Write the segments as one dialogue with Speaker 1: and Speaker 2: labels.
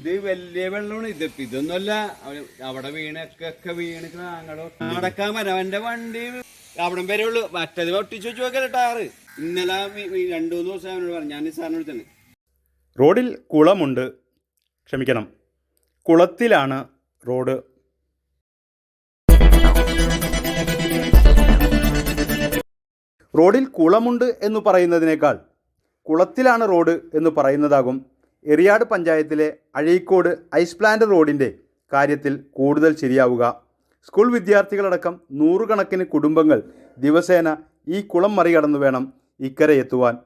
Speaker 1: ഇത് വലിയ വെള്ളമാണ്. ഇത് ഇതൊന്നുമല്ല. അവിടെ വീണൊക്കെ വീണിക്കണ അങ്ങടോ നടക്കാൻ വരാം. അവന്റെ വണ്ടി അവിടെ വരെ ഉള്ളു. മറ്റത് ഒട്ടിച്ചു വെച്ച് നോക്കല ടയറ്. ഇന്നലെ രണ്ടു മൂന്ന് ദിവസം അവനോട് പറഞ്ഞു. ഞാൻ സാറിനോട് തന്നെ
Speaker 2: റോഡിൽ കുളമുണ്ട്. ക്ഷമിക്കണം. കുളത്തിലാണ് റോഡ്. റോഡിൽ കുളമുണ്ട് എന്ന് പറയുന്നതിനേക്കാൾ കുളത്തിലാണ് റോഡ് എന്ന് പറയുന്നതാകും എറിയാട് പഞ്ചായത്തിലെ അഴീക്കോട് ഐസ് പ്ലാന്റ് റോഡിന്റെ കാര്യത്തിൽ കൂടുതൽ ശരിയാവുക. സ്കൂൾ വിദ്യാർത്ഥികളടക്കം നൂറുകണക്കിന് കുടുംബങ്ങൾ ദിവസേന ഈ കുളം മറികടന്നു വേണം ഇക്കരെ എത്തുവാൻ.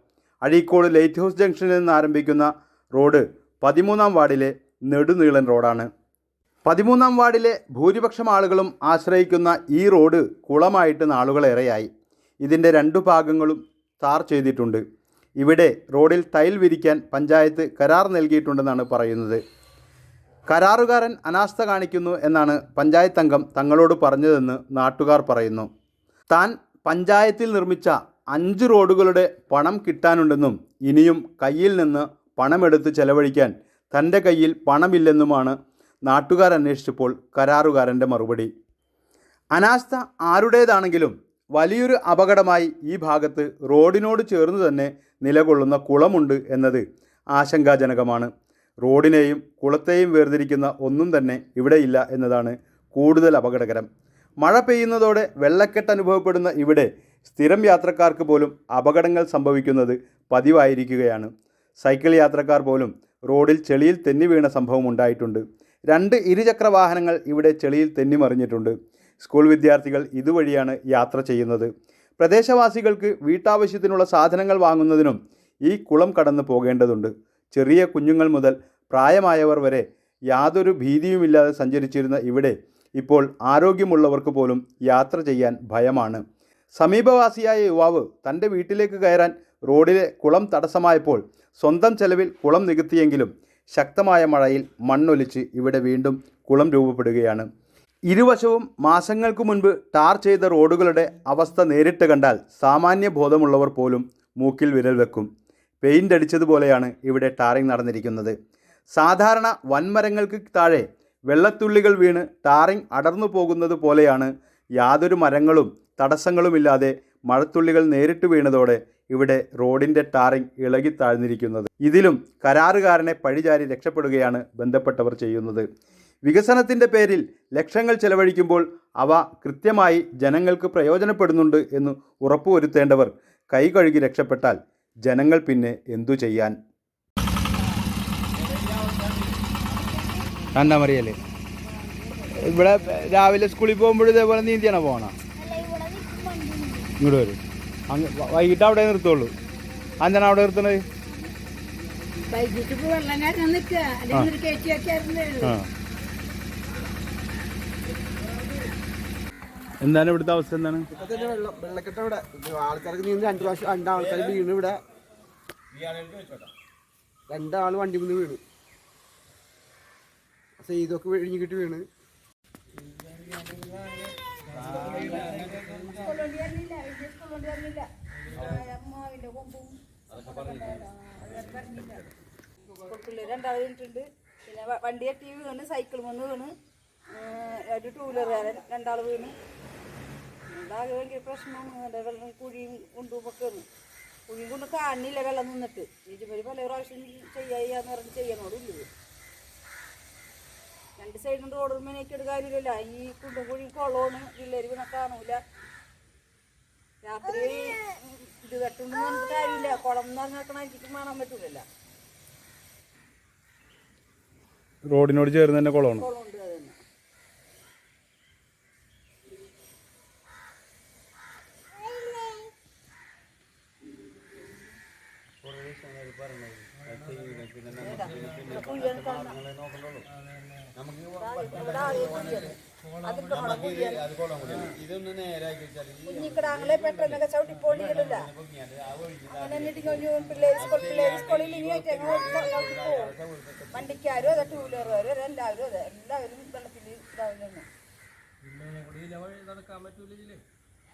Speaker 2: അഴീക്കോട് ലൈറ്റ് ഹൗസ് ജംഗ്ഷനിൽ നിന്ന് ആരംഭിക്കുന്ന റോഡ് പതിമൂന്നാം വാർഡിലെ നെടുനീളൻ റോഡാണ്. പതിമൂന്നാം വാർഡിലെ ഭൂരിപക്ഷം ആളുകളും ആശ്രയിക്കുന്ന ഈ റോഡ് കുളമായിട്ട് നാളുകളേറെയായി. ഇതിന്റെ രണ്ടു ഭാഗങ്ങളും താർ ചെയ്തിട്ടുണ്ട്. ഇവിടെ റോഡിൽ തൈൽ വിരിക്കാൻ പഞ്ചായത്ത് കരാർ നൽകിയിട്ടുണ്ടെന്നാണ് പറയുന്നത്. കരാറുകാരൻ അനാസ്ഥ കാണിക്കുന്നു എന്നാണ് പഞ്ചായത്ത് അംഗം തങ്ങളോട് പറഞ്ഞതെന്ന് നാട്ടുകാർ പറയുന്നു. താൻ പഞ്ചായത്തിൽ നിർമ്മിച്ച അഞ്ച് റോഡുകളുടെ പണം കിട്ടാനുണ്ടെന്നും ഇനിയും കയ്യിൽ നിന്ന് പണമെടുത്ത് ചെലവഴിക്കാൻ തന്റെ കയ്യിൽ പണമില്ലെന്നുമാണ് നാട്ടുകാർ അന്വേഷിച്ചപ്പോൾ കരാറുകാരന്റെ മറുപടി. അനാസ്ഥ ആരുടേതാണെങ്കിലും വലിയൊരു അപകടമായി ഈ ഭാഗത്ത് റോഡിനോട് ചേർന്ന് തന്നെ നിലകൊള്ളുന്ന കുളമുണ്ട് എന്നത് ആശങ്കാജനകമാണ്. റോഡിനെയും കുളത്തെയും വേർതിരിക്കുന്ന ഒന്നും തന്നെ ഇവിടെയില്ല എന്നതാണ് കൂടുതൽ അപകടകരം. മഴ പെയ്യുന്നതോടെ വെള്ളക്കെട്ട് അനുഭവപ്പെടുന്ന ഇവിടെ സ്ഥിരം യാത്രക്കാർക്ക് പോലും അപകടങ്ങൾ സംഭവിക്കുന്നത് പതിവായിരിക്കുകയാണ്. സൈക്കിൾ യാത്രക്കാർ പോലും റോഡിൽ ചെളിയിൽ തെന്നി വീണ സംഭവം ഉണ്ടായിട്ടുണ്ട്. രണ്ട് ഇരുചക്ര വാഹനങ്ങൾ ഇവിടെ ചെളിയിൽ തെന്നിമറിഞ്ഞിട്ടുണ്ട് സ്കൂൾ വിദ്യാർത്ഥികൾ ഇതുവഴിയാണ് യാത്ര ചെയ്യുന്നത്. പ്രദേശവാസികൾക്ക് വീട്ടാവശ്യത്തിനുള്ള സാധനങ്ങൾ വാങ്ങുന്നതിനും ഈ കുളം കടന്നു പോകേണ്ടതുണ്ട്. ചെറിയ കുഞ്ഞുങ്ങൾ മുതൽ പ്രായമായവർ വരെ യാതൊരു ഭീതിയുമില്ലാതെ സഞ്ചരിച്ചിരുന്ന ഇവിടെ ഇപ്പോൾ ആരോഗ്യമുള്ളവർക്ക് പോലും യാത്ര ചെയ്യാൻ ഭയമാണ്. സമീപവാസിയായ യുവാവ് തന്റെ വീട്ടിലേക്ക് കയറാൻ റോഡിലെ കുളം തടസ്സമായപ്പോൾ സ്വന്തം ചെലവിൽ കുളം നികത്തിയെങ്കിലും ശക്തമായ മഴയിൽ മണ്ണൊലിച്ച് ഇവിടെ വീണ്ടും കുളം രൂപപ്പെടുകയാണ്. ഇരുവശവും മാസങ്ങൾക്ക് മുൻപ് ടാർ ചെയ്ത റോഡുകളുടെ അവസ്ഥ നേരിട്ട് കണ്ടാൽ സാമാന്യ ബോധമുള്ളവർ പോലും മൂക്കിൽ വിരൽ വെക്കും. പെയിന്റ് അടിച്ചതുപോലെയാണ് ഇവിടെ ടാറിംഗ് നടന്നിരിക്കുന്നത്. സാധാരണ വൻമരങ്ങൾക്ക് താഴെ വെള്ളത്തുള്ളികൾ വീണ് ടാറിംഗ് അടർന്നു പോകുന്നത് പോലെയാണ് യാതൊരു മരങ്ങളും തടസ്സങ്ങളുമില്ലാതെ മഴത്തുള്ളികൾ നേരിട്ട് വീണതോടെ ഇവിടെ റോഡിന്റെ ടാറിംഗ് ഇളകി താഴ്ന്നിരിക്കുന്നത്. ഇതിലും കരാറുകാരനെ പഴിചാരി രക്ഷപ്പെടുകയാണ് ബന്ധപ്പെട്ടവർ ചെയ്യുന്നത്. വികസനത്തിന്റെ പേരിൽ ലക്ഷങ്ങൾ ചെലവഴിക്കുമ്പോൾ അവ കൃത്യമായി ജനങ്ങൾക്ക് പ്രയോജനപ്പെടുന്നുണ്ട് എന്ന് ഉറപ്പുവരുത്തേണ്ടവർ കൈ കഴുകി രക്ഷപ്പെട്ടാൽ ജനങ്ങൾ പിന്നെ എന്തു ചെയ്യാൻ?
Speaker 3: രണ്ടാം മറിയല്ലേ? ഇവിടെ രാവിലെ സ്കൂളിൽ പോകുമ്പോഴും ഇതേപോലെ നീന്തിയാണോ പോകണം ഇങ്ങോട്ട് വരും. അങ്ങ് വൈകിട്ട് അവിടെ നിർത്തുള്ളൂ. അഞ്ചാണ് അവിടെ നിർത്തണത്
Speaker 4: വൈകിട്ട് വെള്ളം നിൽക്കുക
Speaker 3: എന്താണ് ഇവിടുത്തെ അവസ്ഥ എന്താണ്?
Speaker 5: വെള്ളക്കെട്ട് ഇവിടെ ആൾക്കാർക്ക് നീന്തി രണ്ടു പ്രാവശ്യം രണ്ടാൾക്കാർ വീണ് ഇവിടെ. രണ്ടാൾ വണ്ടി മുന്ന് വീണ്. സെയ്തൊക്കെ വിഴിഞ്ഞിട്ട് വീണ്.
Speaker 4: രണ്ടാൾ വീണിട്ടുണ്ട്. പിന്നെ വണ്ടി എത്തി വീണ് സൈക്കിൾ വന്ന് വീണ്. ഒരു ടൂ വീലറുകാരൻ രണ്ടാൾ വീണ്. ഉണ്ടാകെ ഭയങ്കര പ്രശ്നമാണ് അവിടെ വെള്ളം കുഴിയും കൊണ്ടു പൊക്കുന്നു കുഴിയും കൊണ്ട് കാണില്ല വെള്ളം നിന്നിട്ട്. ഇതുവരെ പല പ്രാവശ്യം ചെയ്യാന്ന് പറഞ്ഞ് ചെയ്യണോടില്ലേ രണ്ട് സൈഡിൽ റോഡ് മേനേക്കിട്ട് കാര്യമില്ല ഈ കുണ്ടും കുഴിയും കുളമാണ് പിള്ളേർ പിന്നെ കാണൂല. രാത്രി ഇത് കെട്ടുന്ന പറഞ്ഞിട്ട് കാര്യമില്ല. കുളം എന്ന് പറഞ്ഞാൽ എനിക്ക് കാണാൻ പറ്റൂലല്ലോ.
Speaker 3: റോഡിനോട് ചേർന്ന് തന്നെ കുളമാണ്
Speaker 4: കുളമുണ്ട് അത് തന്നെ
Speaker 1: ഇതൊന്ന് നേരാക്കി
Speaker 4: കുഞ്ഞിക്കിടാങ്ങളെ പെട്ടെന്നൊക്കെ അതെ ടൂ വെള്ളത്തിൽ ഇതാവുന്നു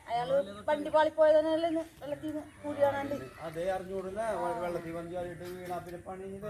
Speaker 4: അയാൾ വണ്ടി പാളിപ്പോയതല്ലേ വെള്ളത്തിൽ നിന്ന്
Speaker 1: അതേ അറിഞ്ഞൂടില്ല വെള്ളത്തിൽ വണ്ടി വീണാ പിന്നെ പണി